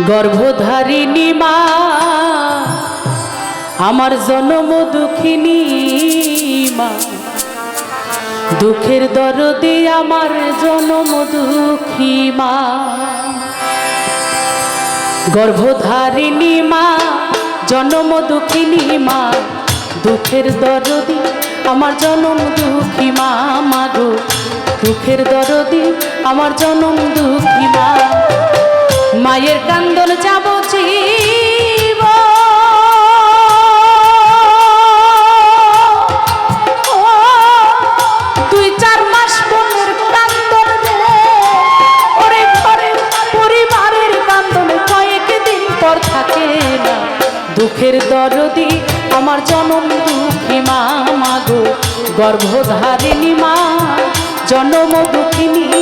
গর্ভধারিণী মা, আমার জনম দুঃখিনী মা। দুঃখের দরদে আমার জনম দুঃখী মা। গর্ভধারিণী মা, জনম দুঃখিনী মা। দুঃখের দরদি আমার জনম দুঃখী মা মাগো দুঃখের দরদি আমার জনম দুঃখী মা। মায়ের কান্দন যাব তুই চার মাস বোনের কান্দন রে ওরে ঘরে পরিবারের কান্দন কয়েকদিন পর থাকে দুঃখের দরদি আমার জনম দুঃখী মা মাগো গর্ভধারিণী মা, জনম দুঃখিনী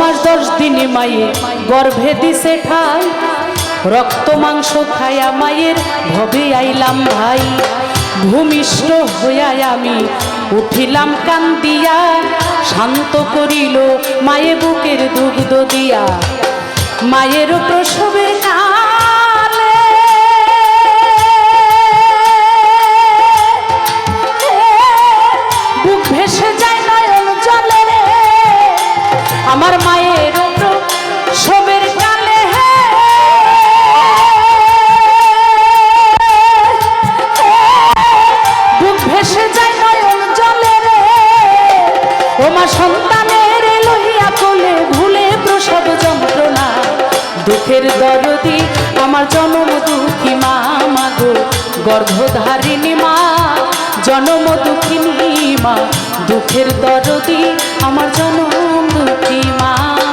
মাস দশ দিনে মায়ে গর্ভে দিছে ঠাই। রক্ত মাংস খায়া মায়ের ভবে আইলাম ভাই। ভূমিষ্ঠ হইয়া আমি উঠিলাম কান্দিয়া, শান্ত করিল মায়ে বুকের দুগ্ধ দিয়া। মায়ের প্রসবের কালে বুক ভেসে যায়। আমার মায়ের সবের কালে বুক ভেসে যায় নয়ন জলে রে। মা সন্তানের লইয়া কোলে ভুলে প্রসব যন্ত্রণা। দুঃখের দরদি আমার জনম দুঃখী মা গর্ভধারিণী মা, জনম দুঃখিনী মা। দুঃখের দরদি আমার জনম দুঃখী মা।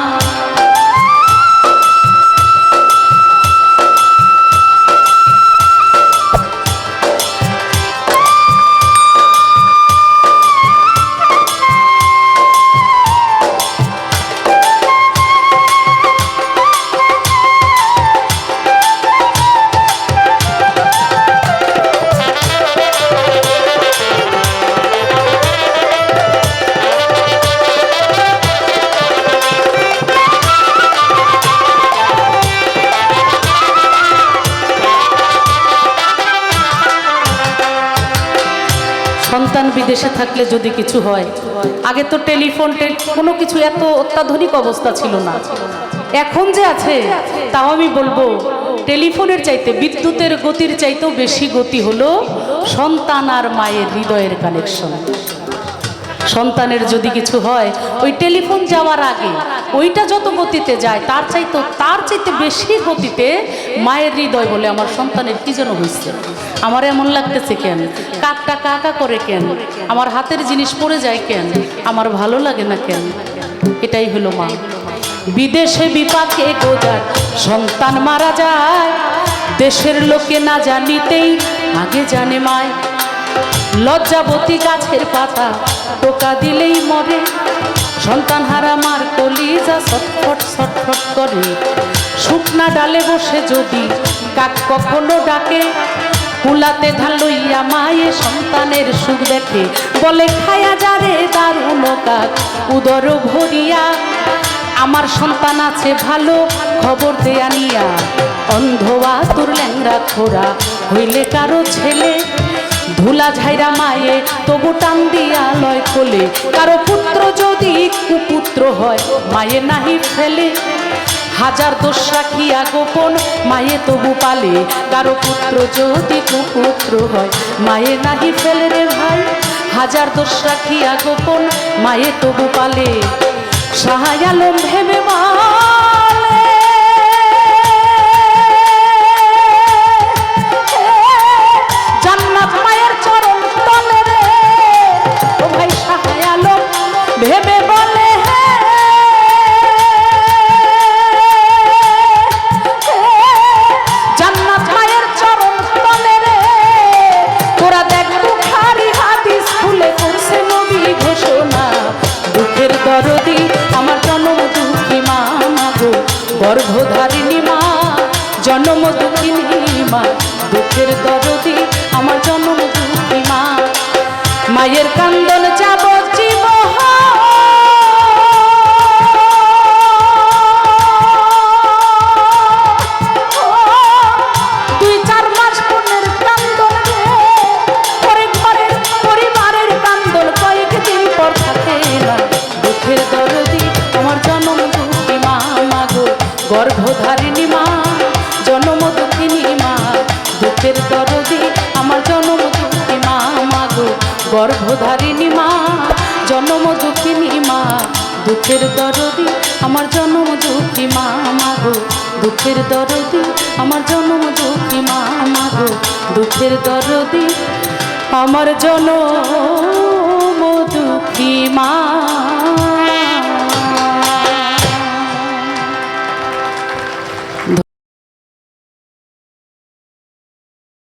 সন্তান বিদেশে থাকলে যদি কিছু হয়। আগে তো টেলিফোন, টেল, কোনো কিছু এত অত্যাধুনিক অবস্থা ছিল না। এখন যে আছে, তাও আমি বলব, টেলিফোনের চাইতে বিদ্যুতের গতির চাইতেও বেশি গতি হলো সন্তান আর মায়ের হৃদয়ের কানেকশন সন্তানের যদি কিছু হয়, ওই টেলিফোন যাওয়ার আগে, ওইটা যত গতিতে যায়, তার চাইতে তার চাইতে বেশি গতিতে মায়ের হৃদয় বলে আমার সন্তানের কি যেন হয়েছে আমার এমন লাগতেছে কেন? কাকটা কাকা করে কেন? আমার হাতের জিনিস পড়ে যায় কেন? আমার ভালো লাগে না কেন? এটাই হলো মা। বিদেশে বিপাকে গোজার সন্তান মারা যায়। দেশের লোকে না জানিতেই আগে জানে মায়। লজ্জাবতী গাছের পাতা টোকা দিলেই মরে। সন্তান হারা মার কলিজা ছটফট ছটফট করে। শুকনা ডালে বসে যদি কাক কখনো ডাকে কুলাতে ধান লইয়া মায়ে সন্তানের সুখ দেখে। বলে, খায়া যারে দারুণ কাক উদর ভরিয়া। আমার সন্তান আছে ভালো, খবর দেয়া নিয়া অন্ধবা তোর ল্যাংরা খোরা হইলে কারও ছেলে ধুলা ঝাইরা মায়ে, তবু টান দিয়া লয় কোলে। কারও পুত্র যদি কুপুত্র হয়, মায়ে নাহি ফেলে। হাজার দোষ রাখিয়া গোপন মায়ে তবু পালে। কারও পুত্র যদি কুপুত্র হয়, মায়ে নাহি ফেলে রে ভাই। হাজার দোষ রাখিয়া গোপন মায়ে তবু পালে। সাহায় আলম ভেবে বলে গর্ভধারিণী মা জন্ম দুঃখিনী মা দুঃখের দরদি আমার জন্ম দুঃখী মা। মায়ের কান্দন যাব গর্ভধারিণী মা, জন্ম দুঃখিনী মা, দুঃখের দরদি আমার জন্ম দুঃখী মা মাগো গর্ভধারিণী মা, জন্ম দুঃখিনী মা, দুঃখের দরদি আমার জন্ম দুঃখী মা মাগো দুঃখের দরদি আমার জন্ম দুঃখী মা মাগো দুঃখের দরদি আমার জন্ম